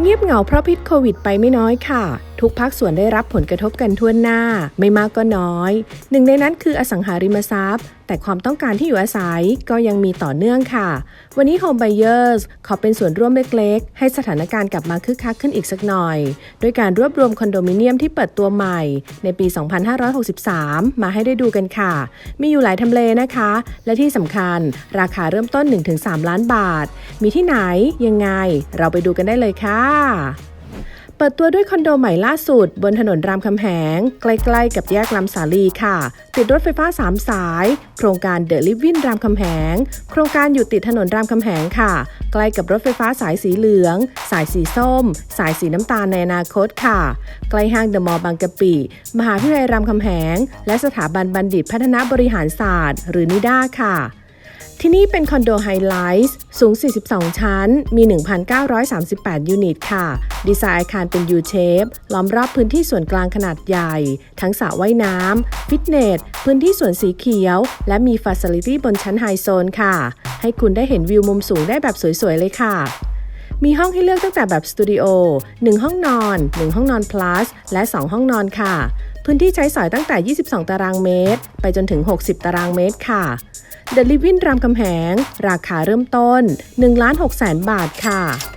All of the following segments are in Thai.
เงียบเหงาเพราะพิษโควิดไปไม่น้อยค่ะทุกภาคส่วนได้รับผลกระทบกันทั่วหน้า ไม่มากก็น้อย หนึ่งในนั้นคืออสังหาริมทรัพย์ แต่ความต้องการที่อยู่อาศัยก็ยังมีต่อเนื่องค่ะ วันนี้ Home Buyers ขอเป็นส่วนร่วมเล็กๆ ให้สถานการณ์กลับมาคึกคักขึ้นอีกสักหน่อย ด้วยการรวบรวมคอนโดมิเนียมที่เปิดตัวใหม่ ในปี 2563 มาให้ได้ดูกันค่ะ มีอยู่หลายทำเลนะคะ และที่สำคัญ ราคาเริ่มต้น 1-3 ล้านบาท มีที่ไหนยังไง เราไปดูกันได้เลยค่ะ เปิดตัวด้วยคอนโดใหม่ล่าสุด บนถนนรามคำแหง ใกล้ๆ กับแยกลำสาลีค่ะ ติดรถไฟฟ้า 3 สาย โครงการเดอะลิฟวินรามคำแหง โครงการอยู่ติดถนนรามคำแหงค่ะ ใกล้กับรถไฟฟ้าสายสีเหลือง สายสีส้ม สายสีน้ำตาลในอนาคตค่ะ ใกล้ห้างเดอะมอลล์บางกะปิ มหาวิทยาลัยรามคำแหง และสถาบันบัณฑิตพัฒนาบริหารศาสตร์ หรือนิด้าค่ะ ที่นี่เป็นคอนโดไฮไลท์สูง 42 ชั้น มี 1,938 ยูนิตค่ะ ดีไซน์อาคารเป็น U-shape ล้อมรอบพื้นที่ส่วนกลางขนาดใหญ่ ทั้งสระว่ายน้ำ ฟิตเนส พื้นที่สวนสีเขียว และมีฟ a ซิลิตี้บนชั้นไฮโซนค่ะ ให้คุณได้เห็นวิวมุมสูงได้แบบสวย ๆ เลยค่ะมีห้องให้เลือกตั้งแต่แบบสตูดิโอ 1 ห้องนอน 1 ห้องนอน plus และ 2 ห้องนอนค่ะ พื้นที่ใช้สอยตั้งแต่ 22 ตารางเมตร ไปจนถึง 60 ตารางเมตรค่ะ เดลิวินรามคำแหง ราคาเริ่มต้น1ล้าน6แสนบาทค่ะ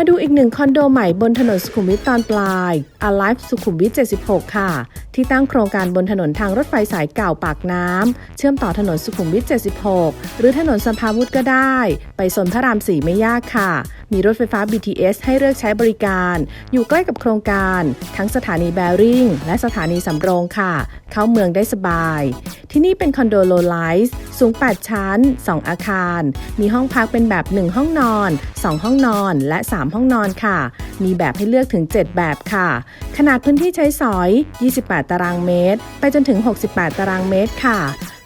มาดูอีกหนึ่งคอนโดใหม่บนถนนสุขุมวิทตอนปลาย Alive สุขุมวิท 76 ค่ะ ที่ตั้งโครงการบนถนนทางรถไฟสายเก่าปากน้ำ เชื่อมต่อถนนสุขุมวิท 76 หรือถนนสัมภาวุธก็ได้ ไปสนพระราม4ไม่ยากค่ะ มีรถไฟฟ้า BTS ให้เลือกใช้บริการ อยู่ใกล้กับโครงการ ทั้งสถานีแบริ่งและสถานีสำโรงค่ะ เข้าเมืองได้สบาย ที่นี่เป็นคอนโดโลไลซ์สูง 8 ชั้น 2 อาคาร มีห้องพักเป็นแบบ 1 ห้องนอน 2 ห้องนอนและ 3ห้องนอนค่ะ มีแบบให้เลือกถึง 7 แบบค่ะ ขนาดพื้นที่ใช้สอย 28 ตารางเมตร ไปจนถึง 68 ตารางเมตรค่ะ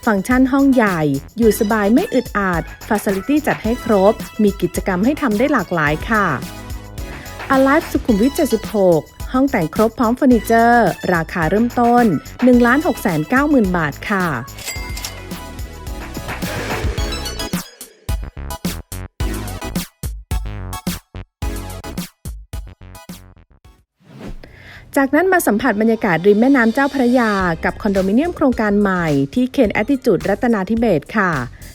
ฟังก์ชันห้องใหญ่ อยู่สบายไม่อึดอัดฟ a ซิลิตี้จัดให้ครบ มีกิจกรรมให้ทำได้หลากหลายค่ะ Alive สุขุมวิท 76 ห้องแต่งครบพร้อมเฟอร์นิเจอร์ ราคาเริ่มต้น 1 6 9 0 0 0 0 บาทค่ะ จากนั้นมาสัมผัสบรรยากาศริมแม่น้ำเจ้าพระยา กับคอนโดมิเนียมโครงการใหม่ที่เคนแอตติจูดรัตนาธิเบศค่ะ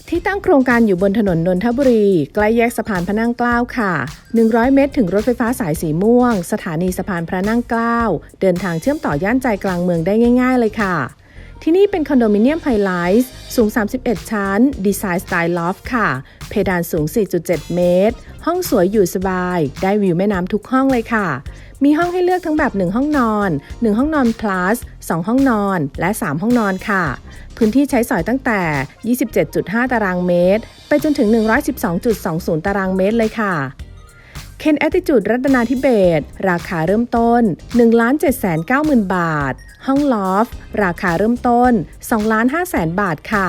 ที่ตั้งโครงการอยู่บนถนนนนทบุรี ใกล้แยกสะพานพระนั่งเกล้าค่ะ 100 เมตรถึงรถไฟฟ้าสายสีม่วง สถานีสะพานพระนั่งเกล้า เดินทางเชื่อมต่อย่านใจกลางเมืองได้ง่าย ๆ เลยค่ะ ที่นี่เป็นคอนโดมิเนียมไฮไลท์สูง 31 ชั้น ดีไซน์สไตล์ลอฟค่ะ เพดานสูง 4.7 เมตร ห้องสวยอยู่สบาย ได้วิวแม่น้ำทุกห้องเลยค่ะ มีห้องให้เลือกทั้งแบบ 1 ห้องนอน 1 ห้องนอน plus 2 ห้องนอน และ 3 ห้องนอนค่ะ พื้นที่ใช้สอยตั้งแต่ 27.5 ตารางเมตร ไปจนถึง 112.20 ตารางเมตรเลยค่ะเคนแอตติจูดรัตนาธิเบศราคาเริ่มต้น 1 7 9 0 0 0 0 บาท ห้องลอฟ ราคาเริ่มต้น 2 5 0 0 0 0บาทค่ะ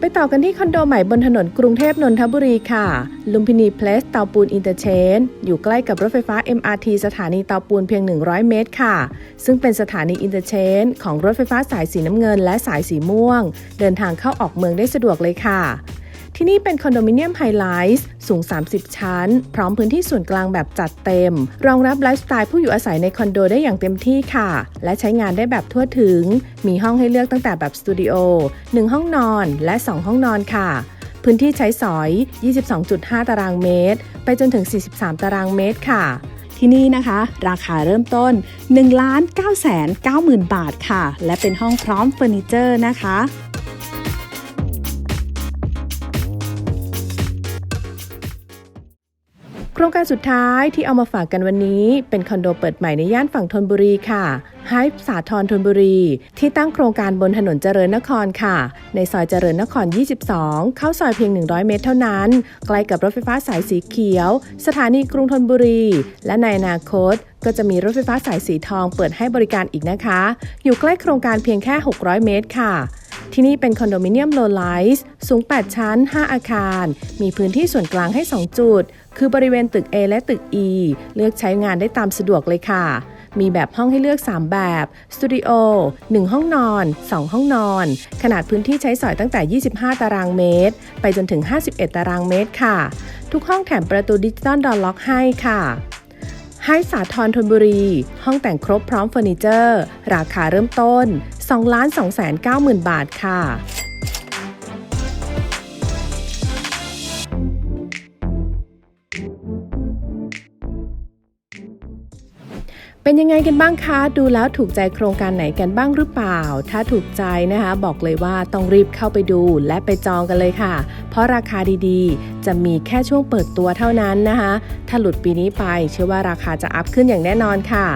ไปต่อกันที่คอนโดใหม่บนถนนกรุงเทพนนทบุรีค่ะ ลุมพินีเพลสเตาปูนอินเตอร์เชนอยู่ใกล้กับรถไฟฟ้า MRT สถานีเตาปูนเพียง 100 เมตรค่ะ ซึ่งเป็นสถานีอินเตอร์เชนของรถไฟฟ้าสายสีน้ำเงินและสายสีม่วง เดินทางเข้าออกเมืองได้สะดวกเลยค่ะ ที่นี่เป็นคอนโดมิเนียมไฮไลท์สูง 30 ชั้น พร้อมพื้นที่ส่วนกลางแบบจัดเต็ม รองรับไลฟ์สไตล์ผู้อยู่อาศัยในคอนโดได้อย่างเต็มที่ค่ะ และใช้งานได้แบบทั่วถึง มีห้องให้เลือกตั้งแต่แบบสตูดิโอ1ห้องนอนและ 2 ห้องนอนค่ะ พื้นที่ใช้สอย 22.5 ตารางเมตร ไปจนถึง 43 ตารางเมตรค่ะที่นี่นะคะ ราคาเริ่มต้น1ล้าน9 9 0 0 0 0 บาทค่ะ และเป็นห้องพร้อมเฟอร์นิเจอร์นะคะ ครงการสุดท้ายที่เอามาฝากกันวันนี้ เป็นคอนโดเปิดใหม่ในย่านฝั่งธนบุรีค่ะไฮป์สาทรธนบุรี ที่ตั้งโครงการบนถนนเจริญนครค่ะ ในซอยเจริญนคร 22 เข้าซอยเพียง 100 เมตรเท่านั้น ใกล้กับรถไฟฟ้าสายสีเขียว สถานีกรุงธนบุรี และในอนาคตก็จะมีรถไฟฟ้าสายสีทองเปิดให้บริการอีกนะคะ อยู่ใกล้โครงการเพียงแค่ 600 เมตรค่ะ ที่นี่เป็นคอนโดมิเนียมโลไลส์สูง 8 ชั้น 5 อาคาร มีพื้นที่ส่วนกลางให้ 2 จุด คือบริเวณตึก A และตึก E เลือกใช้งานได้ตามสะดวกเลยค่ะ มีแบบห้องให้เลือก 3 แบบ สตูดิโอ 1 ห้องนอน 2 ห้องนอน ขนาดพื้นที่ใช้สอยตั้งแต่ 25 ตารางเมตร ไปจนถึง 51 ตารางเมตรค่ะ ทุกห้องแถมประตูดิจิตอลดอลล็อกให้ค่ะ ให้สาทรธนบุรี ห้องแต่งครบพร้อมเฟอร์นิเจอร์ ราคาเริ่มต้น 2 2 9 0 0 0 0 บาทค่ะ เป็นยังไงกันบ้างคะ ดูแล้วถูกใจโครงการไหนกันบ้างหรือเปล่า ถ้าถูกใจนะคะ บอกเลยว่าต้องรีบเข้าไปดูและไปจองกันเลยค่ะ เพราะราคาดีๆ จะมีแค่ช่วงเปิดตัวเท่านั้นนะคะ ถ้าหลุดปีนี้ไปเชื่อว่าราคาจะอัพขึ้นอย่างแน่นอนค่ะ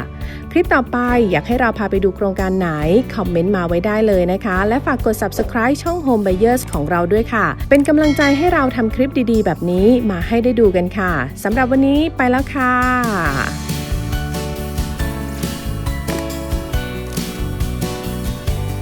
คลิปต่อไปอยากให้เราพาไปดูโครงการไหน คอมเมนต์มาไว้ได้เลยนะคะ และฝากกด subscribe ช่อง Home Buyers ของเราด้วยค่ะ เป็นกำลังใจให้เราทำคลิปดีๆ แบบนี้มาให้ได้ดูกันค่ะสำหรับวันนี้ไปแล้วค่ะ